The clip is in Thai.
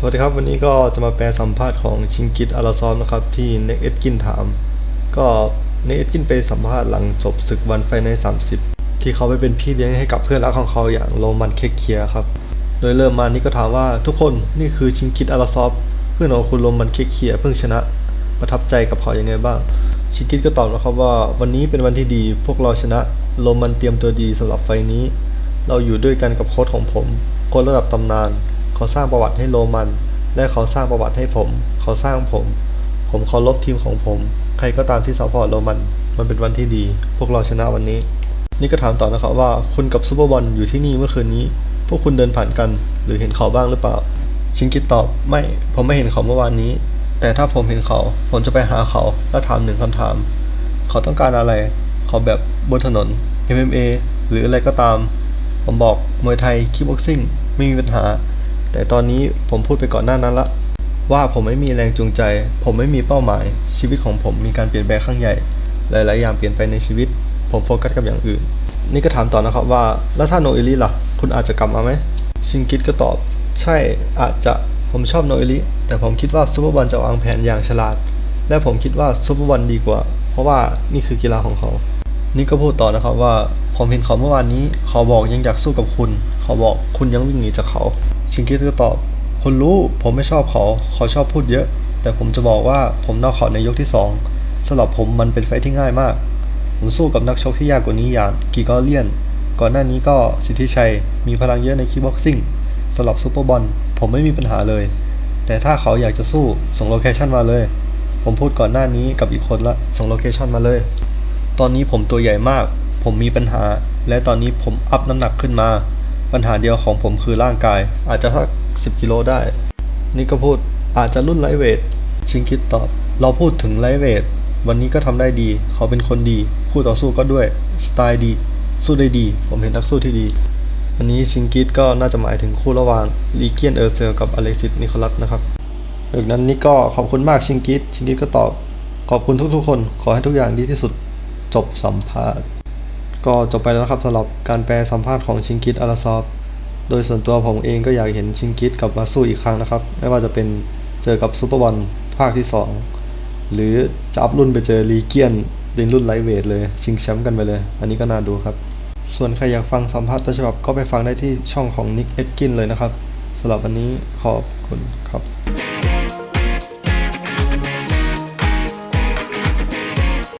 สวัสดีครับวันนี้ก็จะมาแปลสัมภาษณ์ของชิงกิตอาราซอมนะครับที่เน็กเอ็ดกินถาม ก็เน็กเอ็ดกินไปสัมภาษณ์หลังจบศึกวันไฟใน 30 ที่เขาไปเป็นพี่เลี้ยงให้กับเพื่อนรักของเขาอย่างโรมันเคเคียครับโดยเริ่มมานี่ก็ถามว่าทุกคนนี่คือชิงกิตอาราซอฟเพื่อนของคุณโรมันเคเคียเพิ่งชนะ ประทับใจกับเขาอย่างไงบ้าง ชิงกิตก็ตอบนะครับว่าวันนี้เป็นวันที่ดีพวกเราชนะโรมันเตรียมตัวดีสำหรับไฟนี้ เราอยู่ด้วยกันกับโค้ชของผมค้ชระดับตำนาน เขาสร้างประวัติให้โรมัน และเขาสร้างประวัติให้ผม เขาสร้างผม ผมเคารพทีมของผม ใครก็ตามที่ซัพพอร์ตโรมัน มันเป็นวันที่ดี พวกเราชนะวันนี้ นี่ก็ถามต่อนะครับว่าคุณกับซูเปอร์บอลอยู่ที่นี่เมื่อคืนนี้ พวกคุณเดินผ่านกัน หรือเห็นเขาบ้างหรือเปล่า ชิงกิตตอบ ไม่ ผมไม่เห็นเขาเมื่อวานนี้ แต่ถ้าผมเห็นเขา ผมจะไปหาเขาและถามหนึ่งคำถาม เขาต้องการอะไร เขาแบบบนถนน MMA หรืออะไรก็ตาม ผมบอกมวยไทยคิกบ็อกซิ่งไม่มีปัญหา แต่ตอนนี้ผมพูดไปก่อนหน้านั้นละ ว่าผมไม่มีแรงจูงใจ ผมไม่มีเป้าหมาย ชีวิตของผมมีการเปลี่ยนแปลงครั้งใหญ่ หลาย ๆ อย่างเปลี่ยนไปในชีวิต ผมโฟกัสกับอย่างอื่น นี่ก็ถามต่อนะครับว่า แล้วถ้าโนเอลิล่ะ คุณอาจจะกลับมาไหม ชิงกิตก็ตอบ ใช่อาจจะ ผมชอบโนเอลิแต่ผมคิดว่าซูเปอร์บอลจะวางแผนอย่างฉลาด และผมคิดว่าซูเปอร์บอลดีกว่า เพราะว่านี่คือกีฬาของเขา นี่ก็พูดต่อนะครับว่าผมเห็นเขาเมื่อวานนี้ เขาบอกยังอยากสู้กับคุณ เขาบอกคุณยังวิ่งหนีจากเขา ชิงกิตก็ตอบคุณรู้ผมไม่ชอบเขาเขาชอบพูดเยอะ แต่ผมจะบอกว่าผมนอกเขาในยกที่สองสำหรับผมมันเป็นไฟที่ง่ายมาก ผมสู้กับนักชกที่ยากกว่านี้อย่างกีกอเลียน ก่อนหน้านี้ก็สิทธิชัยมีพลังเยอะในคิกบ็อกซิ่งสำหรับซูเปอร์บอลผมไม่มีปัญหาเลย แต่ถ้าเขาอยากจะสู้ส่งโลเคชันมาเลย ผมพูดก่อนหน้านี้กับอีกคนละส่งโลเคชันมาเลย ตอนนี้ผมตัวใหญ่มาก ผมมีปัญหา และตอนนี้ผมอัพน้ำหนักขึ้นมา ปัญหาเดียวของผมคือร่างกาย อาจจะสักสิบกิโลได้ นี่ก็พูดอาจจะรุ่นไลเวท ชิงคิดตอบ เราพูดถึงไลเวท วันนี้ก็ทำได้ดี เขาเป็นคนดี คู่ต่อสู้ก็ด้วย สไตล์ดี สู้ได้ดี ผมเห็นนักสู้ที่ดี อันนี้ชิงกิตก็น่าจะหมายถึงคู่ระหว่างลีเกียนเออร์เซลกับอเล็กซิสนิโคลัสนะครับดังนั้นนี่ก็ขอบคุณมากชิงกิตชิงกิตก็ตอบขอบคุณทุกๆคน ขอให้ทุกอย่างดีที่สุด จบสัมภาษณ์ ก็จบไปแล้วครับสำหรับการแปลสัมภาษณ์ของชิงกิตอาราซอฟโดยส่วนตัวผมเองก็อยากเห็นชิงกิตกลับมาสู้อีกครั้งนะครับ ไม่ว่าจะเป็นเจอกับซูเปอร์บอลภาคที่ 2 หรือจะอัพรุ่นไปเจอลีเกียนในรุ่นไลท์เวทเลย ชิงแชมป์กันไปเลย อันนี้ก็น่าดูครับ ส่วนใครอยากฟังสัมภาษณ์ต้นฉบับก็ไปฟังได้ที่ช่องของนิกเอ็ดกินเลยนะครับสำหรับวันนี้ขอบคุณครับ